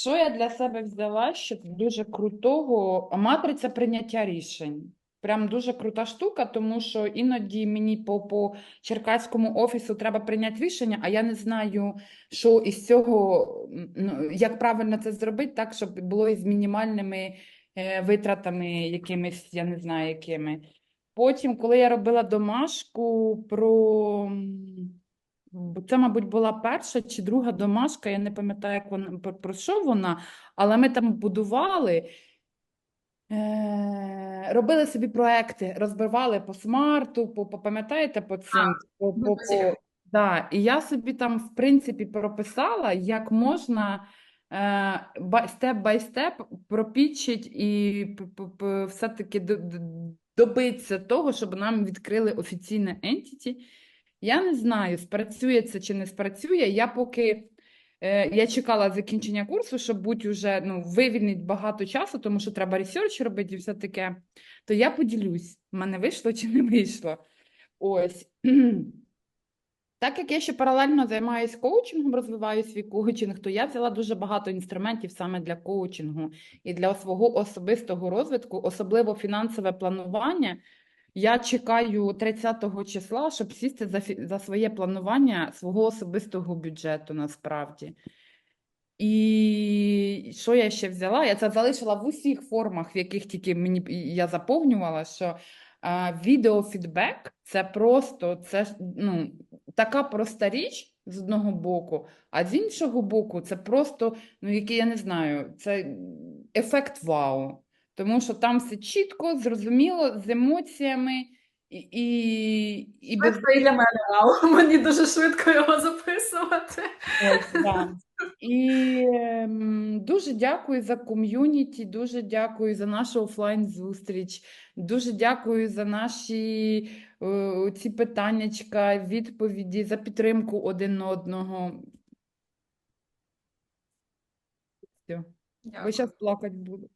Що я для себе взяла, що дуже крутого, матриця прийняття рішень. Прям дуже крута штука, тому що іноді мені по, по черкаському офісу треба прийняти рішення, а я не знаю, що із цього, ну, як правильно це зробити, так, щоб було із мінімальними е, витратами якимись, я не знаю, якими. Потім, коли я робила домашку про. Бо Це, мабуть, була перша чи друга домашка, я не пам'ятаю, як вона про, що вона, але ми там будували, е, робили собі проекти, розбивали по смарту, по, по пам'ятаєте, по цим, по, ну, по, по по, да. І я собі там, в принципі, прописала, як можна е, степ-бай-степ пропічить і п- п- п- все-таки до- до- добитися того, щоб нам відкрили офіційне entity. Я не знаю, спрацює це чи не спрацює. Я поки е, я чекала закінчення курсу, щоб бути уже ну, вивільнить багато часу, тому що треба ресерч робити і все таке. То я поділюсь, в мене вийшло чи не вийшло. Ось. Так як я ще паралельно займаюся коучингом, розвиваю свій коучинг, то я взяла дуже багато інструментів саме для коучингу і для свого особистого розвитку, особливо фінансове планування. Я чекаю 30-го числа, щоб сісти за, за своє планування свого особистого бюджету насправді. І що я ще взяла? Я це залишила в усіх формах, в яких тільки мені я заповнювала, що а, відеофідбек це просто це, ну, така проста річ з одного боку, а з іншого боку, це просто, ну, який я не знаю, це ефект вау. Тому що там все чітко, зрозуміло, з емоціями і, і, і без і для мене вау. Мені дуже швидко його записувати. Ось, да. І ем, дуже дякую за ком'юніті, дуже дякую за нашу офлайн-зустріч, дуже дякую за наші е, ці питаннячка, відповіді, за підтримку один одного. Все. Дякую. зараз плакати буду.